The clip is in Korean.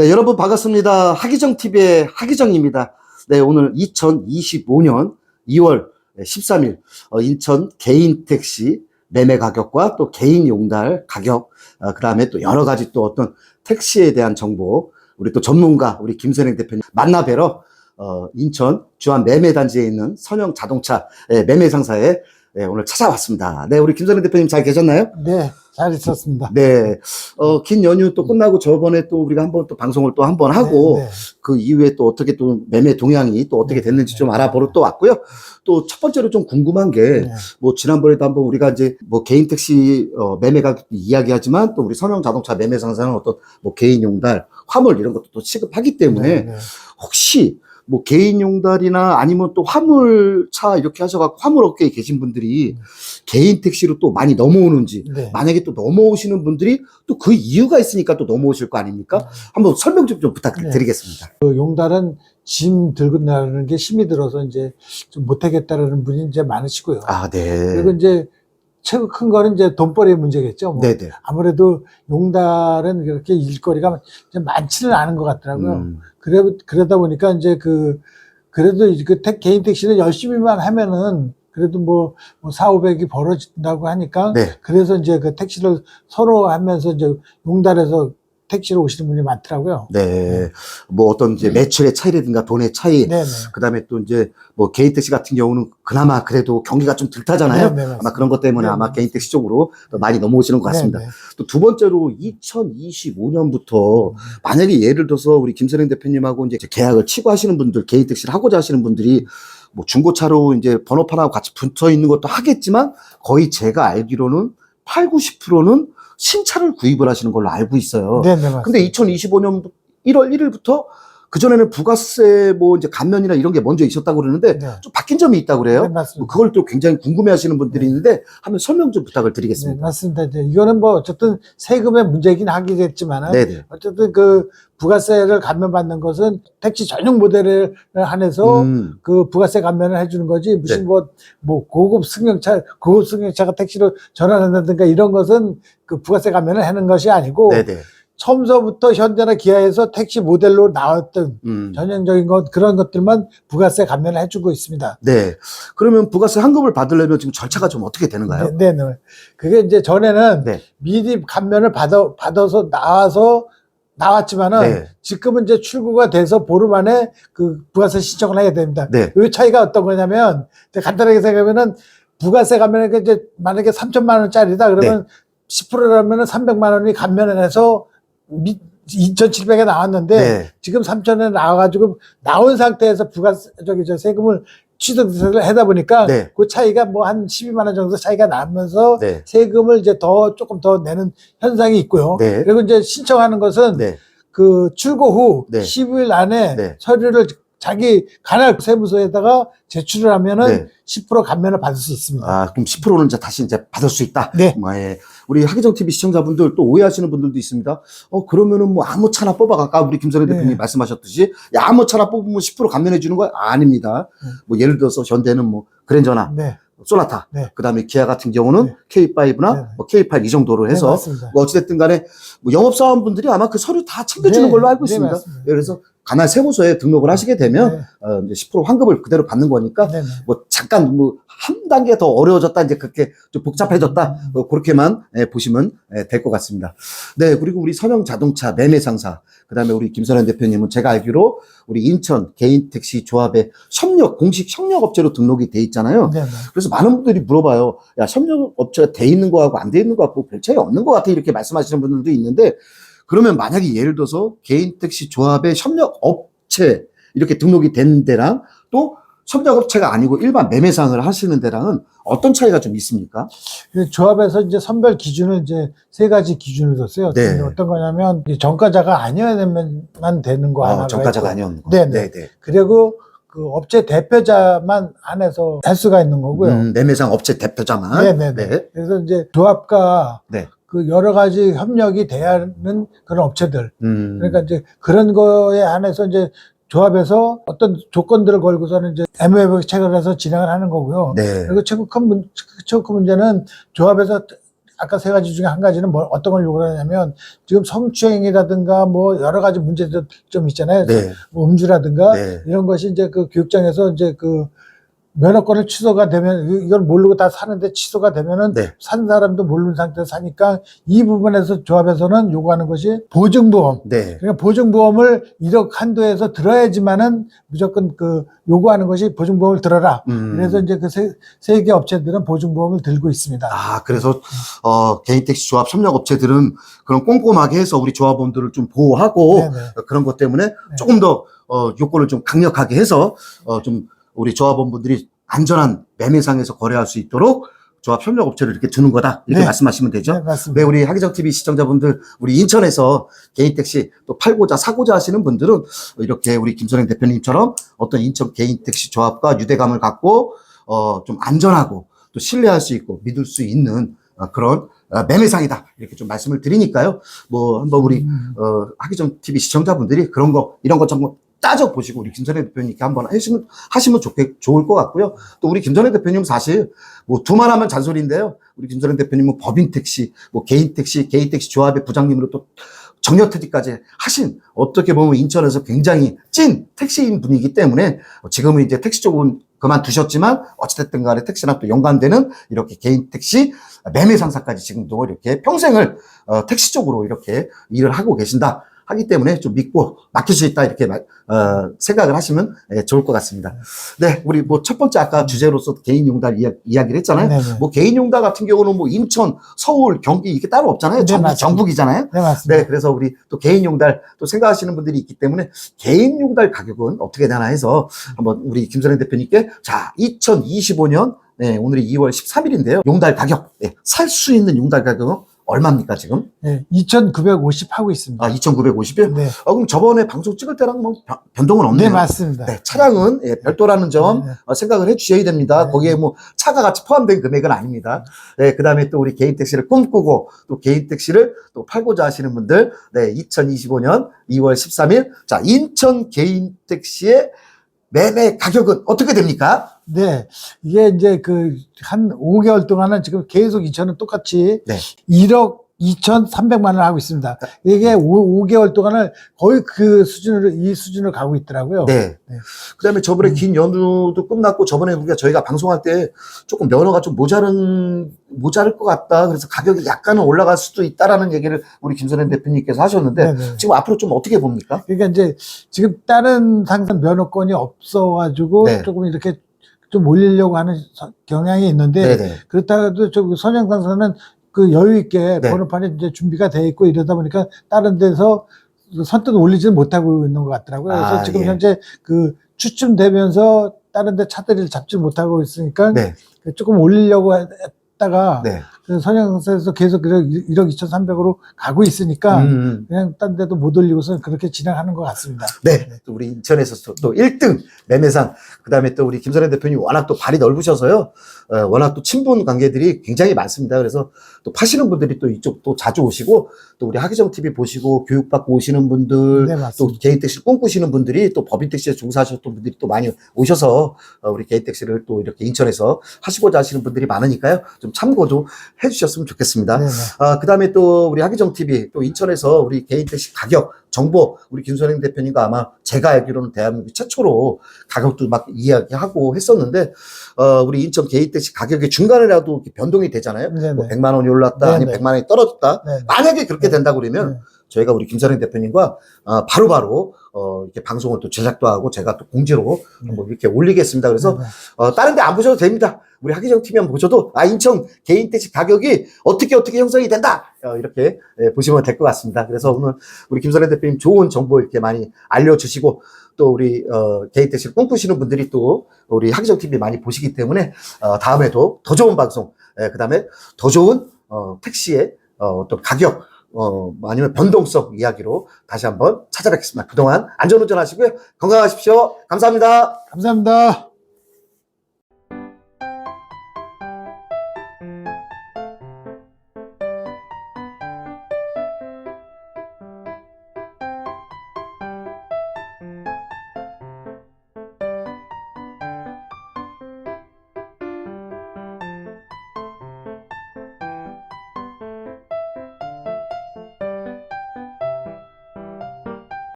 네, 여러분 반갑습니다. 하기정 TV의 하기정입니다. 네, 오늘 2025년 2월 13일 어, 인천 개인 택시 매매 가격과 또 개인 용달 가격, 어, 그 다음에 또 여러 가지 또 어떤 택시에 대한 정보, 우리 또 전문가, 우리 김선행 대표님 만나 뵈러 어, 인천 주한 매매 단지에 있는 선영 자동차 예, 매매 상사에 예, 오늘 찾아왔습니다. 네, 우리 김선행 대표님 잘 계셨나요? 네, 잘 있었습니다. 네, 어, 긴 연휴 또 끝나고 저번에 또 우리가 한번 또 방송을 또 한번 하고 네, 네. 그 이후에 또 어떻게 또 매매 동향이 또 어떻게 됐는지 좀 알아보러 또 왔고요. 또 첫 번째로 좀 궁금한 게 네. 뭐 지난번에도 한번 우리가 이제 뭐 개인 택시 어, 매매 가격 이야기하지만 또 우리 선영 자동차 매매 상사는 어떤 뭐 개인 용달, 화물 이런 것도 또 취급하기 때문에 네, 네. 혹시 뭐 개인 용달이나 아니면 또 화물차 이렇게 하셔갖고 화물 업계에 계신 분들이 개인 택시로 또 많이 넘어오는지 네. 만약에 또 넘어오시는 분들이 또 그 이유가 있으니까 또 넘어오실 거 아닙니까? 한번 설명 좀, 좀 부탁드리겠습니다. 그 용달은 짐 들고 나가는 게 힘이 들어서 이제 좀 못하겠다라는 분이 이제 많으시고요. 아, 네. 그리고 이제 최고 큰 거는 이제 돈벌이의 문제겠죠. 뭐 네네. 아무래도 용달은 그렇게 일거리가 이제 많지는 않은 것 같더라고요. 음, 그래, 그러다 보니까 이제 그, 그래도 이그 택, 개인 택시는 열심히만 하면은 그래도 뭐, 뭐 4, 500이 벌어진다고 하니까 네. 그래서 이제 그 택시를 서로 하면서 이제 용달에서 택시로 오시는 분이 많더라고요. 네. 뭐 어떤 이제 매출의 차이라든가 돈의 차이, 네 네. 그 다음에 또 이제 뭐 개인 택시 같은 경우는 그나마 그래도 경기가 좀덜 타잖아요. 네, 네, 아마. 그런 것 때문에 네, 아마 네. 개인 택시 쪽으로 더 많이 넘어오시는 것 같습니다. 네 네. 또두 번째로 2025년부터 만약에 예를 들어서 우리 김선행 대표님하고 이제 계약을 치고 하시는 분들, 개인 택시를 하고자 하시는 분들이 뭐 중고차로 이제 번호판하고 같이 붙어 있는 것도 하겠지만 거의 제가 알기로는 8, 90%는 신차를 구입을 하시는 걸로 알고 있어요. 네 네. 맞습니다. 근데 2025년 1월 1일부터 그전에는 부가세 뭐 이제 감면이나 이런 게 먼저 있었다고 그러는데 네. 좀 바뀐 점이 있다고 그래요. 네, 뭐 맞습니다. 그걸 또 굉장히 궁금해 하시는 분들이 있는데 한번 설명 좀 부탁을 네, 드리겠습니다. 맞습니다. 이제 이거는 뭐 어쨌든 세금의 문제긴 하겠지만은 네네. 어쨌든 그 부가세를 감면받는 것은 택시 전용 모델을 한해서 음, 그 부가세 감면을 해주는 거지 무슨 네. 뭐, 뭐 고급 승용차 고급 승용차가 택시로 전환한다든가 이런 것은 그 부가세 감면을 하는 것이 아니고 네네. 처음서부터 현대나 기아에서 택시 모델로 나왔던 음. 전형적인 것 그런 것들만 부가세 감면을 해주고 있습니다. 네. 그러면 부가세 환급을 받으려면 지금 절차가 좀 어떻게 되는가요? 네, 네, 네. 그게 이제 전에는 네. 미리 감면을 받아 받아서 나와서 나왔지만은 네. 지금은 이제 출구가 돼서 보름 안에 그 부가세 신청을 해야 됩니다. 네. 이 차이가 어떤 거냐면 간단하게 생각하면은 부가세 감면을 이제 만약에 3천만 원짜리다 그러면 10%라면은 300만 원이 감면을 해서 2,700에 나왔는데 네. 지금 3천에 나와가지고 나온 상태에서 부가세 저기 저 세금을 취득을 하다 보니까 네. 그 차이가 뭐 한 12만 원 정도 차이가 나면서 네. 세금을 이제 더 조금 더 내는 현상이 있고요. 네. 그리고 이제 신청하는 것은 네. 그 출고 후 네. 10일 안에 네. 서류를 자기 관할 세무서에다가 제출을 하면은 네. 10% 감면을 받을 수 있습니다. 아, 그럼 10%는 이제 다시 이제 받을 수 있다. 네. 뭐, 예. 우리 하기정 TV 시청자분들 또 오해하시는 분들도 있습니다. 어, 그러면은 뭐 아무 차나 뽑아. 아까 우리 김선혜 네. 대표님 말씀하셨듯이 야, 아무 차나 뽑으면 10% 감면해 주는 거 아닙니다. 네. 뭐 예를 들어서 현대는 뭐 그랜저나 네. 소나타, 네. 그 다음에 기아 같은 경우는 네. K5나 네. 뭐 K8 이 정도로 네, 해서 맞습니다. 뭐 어찌됐든 간에 뭐 영업사원분들이 아마 그 서류 다 챙겨주는 네, 걸로 알고 네, 있습니다. 맞습니다. 그래서 관할 세무서에 등록을 하시게 되면 네. 어, 이제 10% 환급을 그대로 받는 거니까 네, 네. 뭐 잠깐 뭐 한 단계 더 어려워졌다 이제 그렇게 좀 복잡해졌다 음. 뭐 그렇게만 예, 보시면 될것 같습니다. 네 그리고 우리 선영 자동차 매매 상사 그다음에 우리 김선현 대표님은 제가 알기로 우리 인천 개인 택시 조합의 협력 공식 협력 업체로 등록이 돼 있잖아요. 네, 네. 그래서 많은 분들이 물어봐요. 야 협력 업체가 돼 있는 거하고 안 돼 있는 거하고 별 차이 없는 것 같아 이렇게 말씀하시는 분들도 있는데 그러면 만약에 예를 들어서 개인 택시 조합의 협력 업체 이렇게 등록이 된 데랑 또 협력업체가 아니고 일반 매매상을 하시는 데랑은 어떤 차이가 좀 있습니까? 그 조합에서 이제 선별 기준을 이제 세 가지 기준을 뒀어요. 네. 어떤 거냐면 이 정가자가 아니어야 되면만 되는 거 하나. 어, 정가자가 아니었는 거. 네, 네. 네. 그리고 그 업체 대표자만 안에서 할 수가 있는 거고요. 음, 매매상 업체 대표자만. 네, 네, 네. 그래서 이제 조합과 네. 그 여러 가지 협력이 돼야 하는 그런 업체들. 음, 그러니까 이제 그런 거에 한해서 이제 조합에서 어떤 조건들을 걸고서는 이제 MOF 체결을 해서 진행을 하는 거고요. 네. 그리고 최고 큰 문, 최고 큰 문제는 조합에서 아까 세 가지 중에 한 가지는 뭐 어떤 걸 요구하냐면 지금 성추행이라든가 뭐 여러 가지 문제들 좀 있잖아요. 네. 뭐 음주라든가 네. 이런 것이 이제 그 교육장에서 이제 그 면허권을 취소가 되면 이- 이걸 모르고 다 사는데 취소가 되면은 네. 산 사람도 모르는 상태에서 사니까 이 부분에서 조합에서는 요구하는 것이 보증보험. 네. 그러니까 보증보험을 1억 한도에서 들어야지만은 무조건 그 요구하는 것이 보증보험을 들어라. 음. 그래서 이제 그 세, 세개 업체들은 보증보험을 들고 있습니다. 아, 그래서, 어, 개인 택시 조합 협력 업체들은 그런 꼼꼼하게 해서 우리 조합원들을 좀 보호하고 네네. 그런 것 때문에 조금 더, 어, 요건을 좀 강력하게 해서, 어, 좀 우리 조합원분들이 안전한 매매상에서 거래할 수 있도록 조합 협력 업체를 이렇게 두는 거다. 이렇게 네. 말씀하시면 되죠. 네, 맞습니다. 네, 우리 하기정 TV 시청자분들, 우리 인천에서 개인 택시 또 팔고자 사고자 하시는 분들은 이렇게 우리 김선행 대표님처럼 어떤 인천 개인 택시 조합과 유대감을 갖고 어, 좀 안전하고 또 신뢰할 수 있고 믿을 수 있는 어, 그런 어, 매매상이다. 이렇게 좀 말씀을 드리니까요. 뭐 한번 우리 음. 어, 하기정 TV 시청자분들이 그런 거 이런 거 한번 따져 보시고 우리 김선혜 대표님께 한번 하시면 하시면 좋게 좋을 것 같고요. 또 우리 김선혜 대표님 사실 뭐 두말 하면 잔소리인데요. 우리 김선혜 대표님은 법인 택시, 뭐 개인 택시, 개인 택시 조합의 부장님으로 또 정년퇴직까지 하신 어떻게 보면 인천에서 굉장히 찐 택시인 분이기 때문에 지금은 이제 택시 쪽은 그만두셨지만 어찌됐든 간에 택시랑 또 연관되는 이렇게 개인 택시 매매 상사까지 지금도 이렇게 평생을 어, 택시 쪽으로 이렇게 일을 하고 계신다 하기 때문에 좀 믿고 맡길 수 있다 이렇게 말- 어, 생각을 하시면 예, 좋을 것 같습니다. 네, 우리 뭐 첫 번째 아까 주제로서 개인 용달 이야, 이야 기를 했잖아요. 네네. 뭐 개인 용달 같은 경우는 뭐 인천, 서울, 경기 이게 따로 없잖아요. 네, 맞습니다. 전국이잖아요. 네, 맞습니다. 네, 그래서 우리 또 개인 용달 또 생각하시는 분들이 있기 때문에 개인 용달 가격은 어떻게 되나 해서 한번 우리 김선행 대표님께 자, 2025년 네, 오늘이 2월 13일인데요. 용달 가격, 네, 살 수 있는 용달 가격은 얼마입니까, 지금? 네, 2,950 하고 있습니다. 아, 2,950일? 네, 어, 그럼 저번에 방송 찍을 때랑 뭐 변- 변동은 없네요. 네, 맞습니다. 네, 차량은 예, 별도라는 점 네, 네. 어, 생각을 해 주셔야 됩니다. 네. 거기에 뭐 차가 같이 포함된 금액은 아닙니다. 네, 그 다음에 또 우리 개인 택시를 꿈꾸고 또 개인 택시를 또 팔고자 하시는 분들, 네, 2025년 2월 13일, 자, 인천 개인 택시의 매매 가격은 어떻게 됩니까? 네, 이게 이제 그 한 5개월 동안은 지금 계속 2천은 똑같이 네. 1억 2,300만 원을 하고 있습니다. 이게 5, 개월 동안을 거의 그 수준으로 이 수준으로 가고 있더라고요. 네. 네. 그 다음에 저번에 음. 긴 연휴도 끝났고 저번에 우리가 저희가 방송할 때 조금 면허가 좀 모자른, 모자랄 것 같다. 그래서 가격이 약간은 올라갈 수도 있다라는 얘기를 우리 김선현 대표님께서 하셨는데 네, 네. 지금 앞으로 좀 어떻게 봅니까? 그러니까 이제 지금 다른 상선 면허권이 없어가지고 네. 조금 이렇게 좀 올리려고 하는 서- 경향이 있는데 네네. 그렇다고 저 선영 상선은 그 여유 있게 네. 번호판이 이제 준비가 돼 있고 이러다 보니까 다른 데서 선뜻 올리지는 못하고 있는 것 같더라고요. 그래서 아, 지금 예. 현재 그 추춤되면서 다른 데 차들을 잡지 못하고 있으니까 네. 조금 올리려고 했다가 네. 그 선영상에서 계속 1억, 1억 2,300으로 가고 있으니까 음, 그냥 딴 데도 못 올리고서 그렇게 진행하는 것 같습니다. 네. 또 우리 인천에서 또, 또 1등 매매상. 그 다음에 또 우리 김선혜 대표님 워낙 또 발이 넓으셔서요. 어, 워낙 또 친분 관계들이 굉장히 많습니다. 그래서 또 파시는 분들이 또 이쪽 또 자주 오시고 또 우리 하기정 TV 보시고 교육받고 오시는 분들 네, 또. 개인 택시 꿈꾸시는 분들이 또 법인 택시에 종사하셨던 분들이 또 많이 오셔서 어, 우리 개인 택시를 또 이렇게 인천에서 하시고자 하시는 분들이 많으니까요. 좀 참고도 해주셨으면 좋겠습니다. 네, 네. 아, 그 다음에 또 우리 하기정 TV 또 인천에서 우리 개인 택시 가격 정보 우리 김선행 대표님과 아마 제가 알기로는 대한민국 최초로 가격도 막 이야기하고 했었는데 어, 우리 인천 개인 택시 가격이 중간에라도 이렇게 변동이 되잖아요. 네, 뭐 네. 100만 원이 올랐다 네, 아니면 네. 100만 원이 떨어졌다. 네. 만약에 그렇게 네. 된다 그러면 네. 저희가 우리 김선행 대표님과 어, 바로 바로 어, 이렇게 방송을 또 제작도 하고 제가 또 공지로 한번 이렇게 올리겠습니다. 그래서 네, 네. 어, 다른 데 안 보셔도 됩니다. 우리 하기정 TV 한번 보셔도, 아, 인천 개인 택시 가격이 어떻게 어떻게 형성이 된다! 어, 이렇게 예, 보시면 될 것 같습니다. 그래서 오늘 우리 김선혜 대표님 좋은 정보 이렇게 많이 알려주시고, 또 우리, 어, 개인 택시를 꿈꾸시는 분들이 또 우리 하기정 TV 많이 보시기 때문에, 어, 다음에도 더 좋은 방송, 그 다음에 더 좋은, 어, 택시의, 어, 어떤 가격, 어, 아니면 변동성 이야기로 다시 한번 찾아뵙겠습니다. 그동안 안전운전 하시고요. 건강하십시오. 감사합니다. 감사합니다.